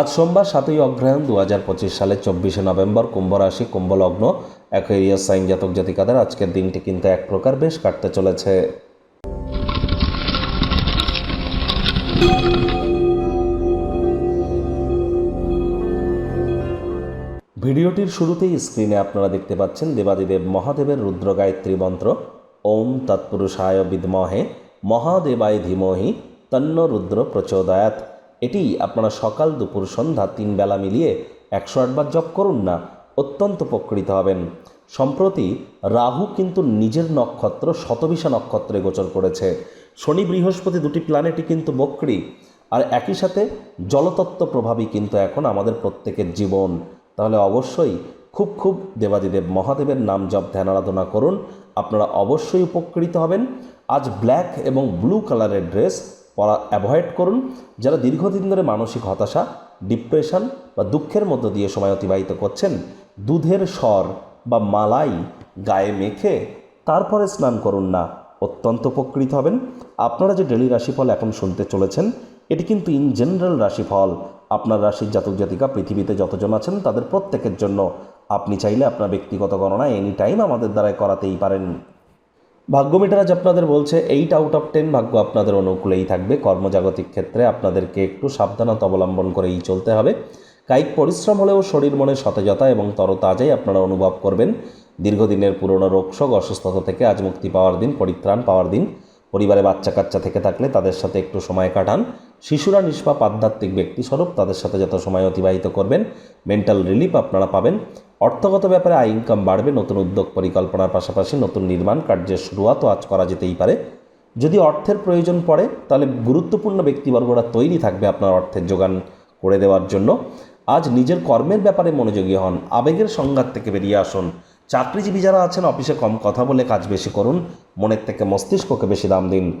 আজ সোমবার সাতই অগ্রহায়ণ দু হাজার পঁচিশ সালের চব্বিশে নভেম্বর কুম্ভ রাশি কুম্ভ লগ্ন অ্যাকোয়ারিয়াস সাইন জাতক জাতিকাদের আজকের দিনটি কিন্তু এক প্রকার বেশ কাটতে চলেছে। ভিডিওটির শুরুতেই স্ক্রিনে আপনারা দেখতে পাচ্ছেন দেবাদিদেব মহাদেবের রুদ্র গায়ত্রী মন্ত্র, ওম তৎপুরুষায় বিদ্মহে, মহাদেবায় ধীমহি, তন্ন রুদ্র প্রচোদয়াত এটি আপনারা সকাল দুপুর সন্ধ্যা তিন বেলা মিলিয়ে একশো আটবার জপ করুন না, অত্যন্ত উপকৃত হবেন। সম্প্রতি রাহু কিন্তু নিজের নক্ষত্র শতবিশা নক্ষত্রে গোচর করেছে। শনি বৃহস্পতি দুটি প্ল্যানেটই কিন্তু বক্রী, আর একই সাথে জলতত্ত্ব প্রভাবই কিন্তু এখন আমাদের প্রত্যেকের জীবন। তাহলে অবশ্যই খুব খুব দেবাদিদেব মহাদেবের নাম জপ ধ্যান আরাধনা করুন। আপনারা অবশ্যই উপকৃত হবেন। আজ ব্ল্যাক এবং ব্লু কালারের ড্রেস পরা অ্যাভয়েড করুন। যারা দীর্ঘদিন ধরে মানসিক হতাশা ডিপ্রেশন বা দুঃখের মধ্য দিয়ে সময় অতিবাহিত করছেন, দুধের স্বর বা মালাই গায়ে মেখে তারপরে স্নান করুন না। অত্যন্ত উপকৃত হবেন। আপনারা যে ডেলি রাশিফল এখন শুনতে চলেছেন, এটি কিন্তু ইন জেনারেল রাশিফল। আপনার রাশির জাতক জাতিকা পৃথিবীতে যতজন আছেন, তাদের প্রত্যেকের জন্য। আপনি চাইলে আপনার ব্যক্তিগত গণনা এনি টাইম আমাদের দ্বারাই করাতেই পারেন। ভাগ্য মিটার আজ আপনাদের বলছে এইট আউট অফ টেন ভাগ্য আপনাদের অনুকূলেই থাকবে। কর্মজাগতিক ক্ষেত্রে আপনাদেরকে একটু সাবধানতা অবলম্বন করেই চলতে হবে। কায়িক পরিশ্রম হলেও শরীর মনে সতেজতা এবং তরতাজাই আপনারা অনুভব করবেন। দীর্ঘদিনের পুরনো রোগশোক অসুস্থতা থেকে আজ মুক্তি পাওয়ার দিন, পরিত্রাণ পাওয়ার দিন। পরিবারে বাচ্চা কাচ্চা থেকে থাকলে তাদের সাথে একটু সময় কাটান। শিশুরা নিষ্পাপ আধ্যাত্মিক ব্যক্তিস্বরূপ তাদের সাথে যত সময় অতিবাহিত করবেন মেন্টাল রিলিফ আপনারা পাবেন। অর্থগত ব্যাপারে আয় ইনকাম বাড়বে, নতুন উদ্যোগ পরিকল্পনার পাশাপাশি নতুন নির্মাণ কার্যের শুরুয়াতও আজ করা যেতেই পারে। যদি অর্থের প্রয়োজন পড়ে, তাহলে গুরুত্বপূর্ণ ব্যক্তিবর্গরা তৈরি থাকবে আপনার অর্থের যোগান করে দেওয়ার জন্য। আজ নিজের কর্মের ব্যাপারে মনোযোগী হন, আবেগের সংঘাত থেকে বেরিয়ে আসুন। চাকরিজীবী যারা আছেন, অফিসে কম কথা বলে কাজ বেশি করুন, মনের থেকে মস্তিষ্ককে বেশি দাম দিন।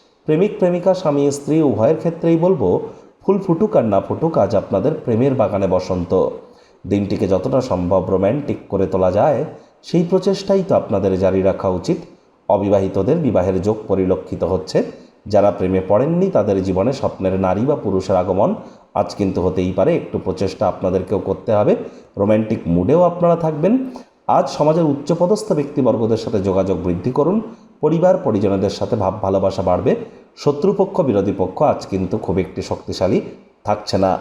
প্রেমিক, প্রেমিকা, স্বামী, স্ত্রী, উভয়ের ক্ষেত্রেই বলব, ফুল ফুটুক আর না ফুটুক আজ আপনাদের প্রেমের বাগানে বসন্ত। দিনটিকে যতটা সম্ভব রোম্যান্টিক করে তোলা যায়, সেই প্রচেষ্টাই তো আপনাদের জারি রাখা উচিত। অবিবাহিতদের বিবাহের যোগ পরিলক্ষিত হচ্ছে। যারা প্রেমে পড়েননি, তাদের জীবনে স্বপ্নের নারী বা পুরুষের আগমন আজ কিন্তু হতেই পারে। একটু প্রচেষ্টা আপনাদেরকেও করতে হবে। রোম্যান্টিক মুডেও আপনারা থাকবেন। আজ সমাজের উচ্চপদস্থ ব্যক্তিবর্গদের সাথে যোগাযোগ বৃদ্ধি করুন। পরিবার, পরিজনদের সাথে ভাব, ভালোবাসা বাড়বে। শত্রুপক্ষ, বিরোধী পক্ষ আজ কিন্তু খুব একটি শক্তিশালী থাকছে না।